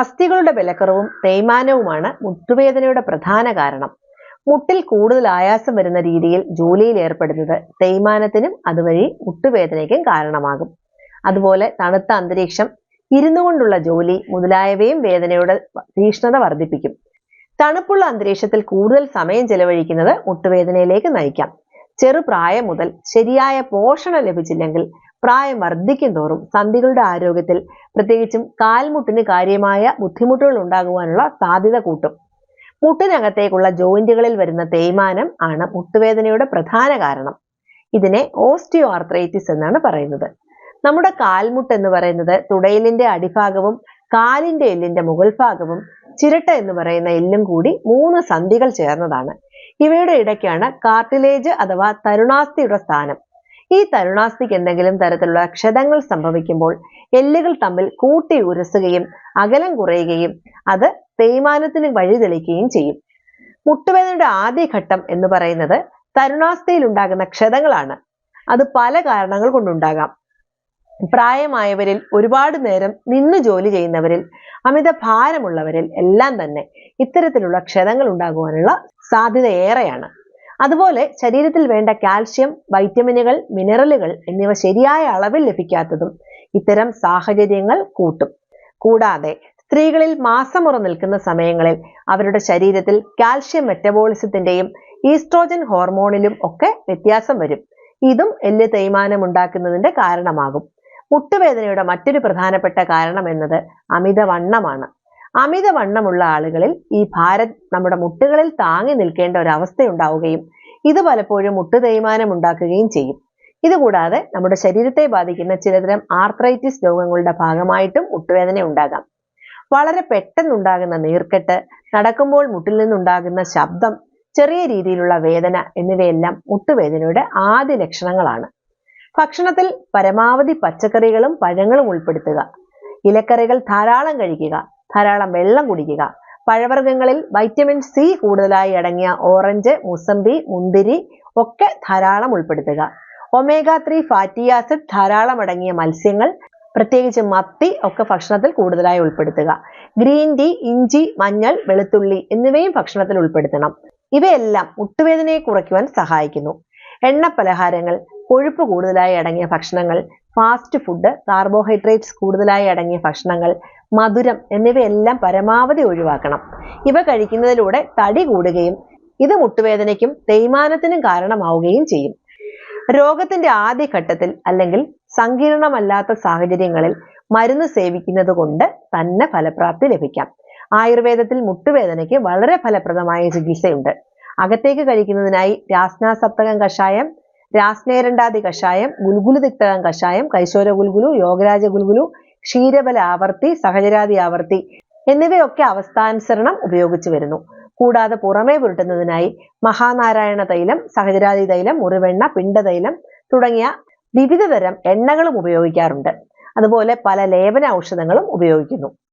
അസ്ഥികളുടെ ബലക്കുറവും തേയ്മാനവുമാണ് മുട്ടുവേദനയുടെ പ്രധാന കാരണം. മുട്ടിൽ കൂടുതൽ ആയാസം വരുന്ന രീതിയിൽ ജോലിയിൽ ഏർപ്പെടുന്നത് തേയ്മാനത്തിനും അതുവഴി മുട്ടുവേദനയ്ക്കും കാരണമാകും. അതുപോലെ തണുത്ത അന്തരീക്ഷം ഇരുന്നു കൊണ്ടുള്ള ജോലി മുതലായവയും വേദനയുടെ തീക്ഷ്ണത വർദ്ധിപ്പിക്കും. തണുപ്പുള്ള അന്തരീക്ഷത്തിൽ കൂടുതൽ സമയം ചെലവഴിക്കുന്നത് മുട്ടുവേദനയിലേക്ക് നയിക്കാം. ചെറുപ്രായം മുതൽ ശരിയായ പോഷണം ലഭിച്ചില്ലെങ്കിൽ പ്രായം വർദ്ധിക്കും തോറും സന്ധികളുടെ ആരോഗ്യത്തിൽ പ്രത്യേകിച്ചും കാൽമുട്ടിന് കാര്യമായ ബുദ്ധിമുട്ടുകൾ ഉണ്ടാകുവാനുള്ള സാധ്യത കൂട്ടും. മുട്ടിനകത്തേക്കുള്ള ജോയിന്റുകളിൽ വരുന്ന തേയ്മാനം ആണ് മുട്ടുവേദനയുടെ പ്രധാന കാരണം. ഇതിനെ ഓസ്റ്റിയോ ആർത്രൈറ്റിസ് എന്നാണ് പറയുന്നത്. നമ്മുടെ കാൽമുട്ട് എന്ന് പറയുന്നത് തുടയിലിന്റെ അടിഭാഗവും കാലിന്റെ എല്ലിന്റെ മുകൾ ഭാഗവും ചിരട്ട എന്ന് പറയുന്ന എല്ലും കൂടി മൂന്ന് സന്ധികൾ ചേർന്നതാണ്. ഇവയുടെ ഇടയ്ക്കാണ് കാർട്ടിലേജ് അഥവാ തരുണാസ്ഥിയുടെ സ്ഥാനം. ഈ തരുണാസ്ഥിക്ക് എന്തെങ്കിലും തരത്തിലുള്ള ക്ഷതങ്ങൾ സംഭവിക്കുമ്പോൾ എല്ലുകൾ തമ്മിൽ കൂട്ടി ഉരസുകയും അകലം കുറയുകയും അത് തേയ്മാനത്തിന് വഴിതെളിക്കുകയും ചെയ്യും. മുട്ടുവേദനയുടെ ആദ്യഘട്ടം എന്ന് പറയുന്നത് തരുണാസ്ഥയിൽ ഉണ്ടാകുന്ന ക്ഷതങ്ങളാണ്. അത് പല കാരണങ്ങൾ കൊണ്ടുണ്ടാകാം. പ്രായമായവരിൽ ഒരുപാട് നേരം നിന്ന് ജോലി ചെയ്യുന്നവരിൽ അമിത ഭാരമുള്ളവരിൽ എല്ലാം തന്നെ ഇത്തരത്തിലുള്ള ക്ഷതങ്ങൾ ഉണ്ടാകുവാനുള്ള സാധ്യത ഏറെയാണ്. അതുപോലെ ശരീരത്തിൽ വേണ്ട കാൽഷ്യം വൈറ്റമിനുകൾ മിനറലുകൾ എന്നിവ ശരിയായ അളവിൽ ലഭിക്കാത്തതും ഇത്തരം സാഹചര്യങ്ങൾ കൂട്ടും. കൂടാതെ സ്ത്രീകളിൽ മാസമുറ നിൽക്കുന്ന സമയങ്ങളിൽ അവരുടെ ശരീരത്തിൽ കാൽഷ്യം മെറ്റബോളിസത്തിന്റെയും ഈസ്ട്രോജൻ ഹോർമോണിലും ഒക്കെ വ്യത്യാസം വരും. ഇതും എല്ല് തേയ്മാനം ഉണ്ടാക്കുന്നതിന്റെ കാരണമാകും. മുട്ടുവേദനയുടെ മറ്റൊരു പ്രധാനപ്പെട്ട കാരണം എന്നത് അമിതവണ്ണമാണ്. അമിതവണ്ണമുള്ള ആളുകളിൽ ഈ ഭാരം നമ്മുടെ മുട്ടുകളിൽ താങ്ങി നിൽക്കേണ്ട ഒരു അവസ്ഥയുണ്ടാവുകയും ഇത് പലപ്പോഴും മുട്ടു തേയ്മാനം ഉണ്ടാക്കുകയും ചെയ്യും. ഇതുകൂടാതെ നമ്മുടെ ശരീരത്തെ ബാധിക്കുന്ന ചിലതരം ആർത്രൈറ്റിസ് രോഗങ്ങളുടെ ഭാഗമായിട്ടും മുട്ടുവേദന ഉണ്ടാകാം. വളരെ പെട്ടെന്നുണ്ടാകുന്ന നീർക്കെട്ട് നടക്കുമ്പോൾ മുട്ടിൽ നിന്നുണ്ടാകുന്ന ശബ്ദം ചെറിയ രീതിയിലുള്ള വേദന എന്നിവയെല്ലാം മുട്ടുവേദനയുടെ ആദ്യ ലക്ഷണങ്ങളാണ്. ഭക്ഷണത്തിൽ പരമാവധി പച്ചക്കറികളും പഴങ്ങളും ഉൾപ്പെടുത്തുക ഇലക്കറികൾ ധാരാളം കഴിക്കുക ധാരാളം വെള്ളം കുടിക്കുക. പഴവർഗങ്ങളിൽ വൈറ്റമിൻ സി കൂടുതലായി അടങ്ങിയ ഓറഞ്ച് മുസമ്പി മുന്തിരി ഒക്കെ ധാരാളം ഉൾപ്പെടുത്തുക. ഒമേഗ ത്രീ ഫാറ്റി ആസിഡ് ധാരാളം അടങ്ങിയ മത്സ്യങ്ങൾ പ്രത്യേകിച്ച് മത്തി ഒക്കെ ഭക്ഷണത്തിൽ കൂടുതലായി ഉൾപ്പെടുത്തുക. ഗ്രീൻ ടീ ഇഞ്ചി മഞ്ഞൾ വെളുത്തുള്ളി എന്നിവയും ഭക്ഷണത്തിൽ ഉൾപ്പെടുത്തണം. ഇവയെല്ലാം മുട്ടുവേദനയെ കുറയ്ക്കുവാൻ സഹായിക്കുന്നു. എണ്ണ പലഹാരങ്ങൾ കൊഴുപ്പ് കൂടുതലായി അടങ്ങിയ ഭക്ഷണങ്ങൾ ഫാസ്റ്റ് ഫുഡ് കാർബോഹൈഡ്രേറ്റ്സ് കൂടുതലായി അടങ്ങിയ ഭക്ഷണങ്ങൾ മധുരം എന്നിവയെല്ലാം പരമാവധി ഒഴിവാക്കണം. ഇവ കഴിക്കുന്നതിലൂടെ തടി കൂടുകയും ഇത് മുട്ടുവേദനയ്ക്കും തേയ്മാനത്തിനും കാരണമാവുകയും ചെയ്യും. രോഗത്തിന്റെ ആദ്യഘട്ടത്തിൽ അല്ലെങ്കിൽ സങ്കീർണമല്ലാത്ത സാഹചര്യങ്ങളിൽ മരുന്ന് സേവിക്കുന്നത് കൊണ്ട് തന്നെ ഫലപ്രാപ്തി ലഭിക്കാം. ആയുർവേദത്തിൽ മുട്ടുവേദനയ്ക്ക് വളരെ ഫലപ്രദമായ ചികിത്സയുണ്ട്. അകത്തേക്ക് കഴിക്കുന്നതിനായി രാസ്നാസപ്തകം കഷായം രാസ്നേരണ്ടാതി കഷായം ഗുൽഗുലു തിക്തകം കഷായം കൈശോര ഗുൽഗുലു യോഗരാജ ഗുൽഗുലു ക്ഷീരബല ആവർത്തി സഹചരാതി ആവർത്തി എന്നിവയൊക്കെ അവസ്ഥാനുസരണം ഉപയോഗിച്ചു വരുന്നു. കൂടാതെ പുറമേ പുരട്ടുന്നതിനായി മഹാനാരായണ തൈലം സഹജരാതി തൈലം മുറിവെണ്ണ പിണ്ടതൈലം തുടങ്ങിയ വിവിധ തരം എണ്ണകളും ഉപയോഗിക്കാറുണ്ട്. അതുപോലെ പല ലേപന ഔഷധങ്ങളും ഉപയോഗിക്കുന്നു.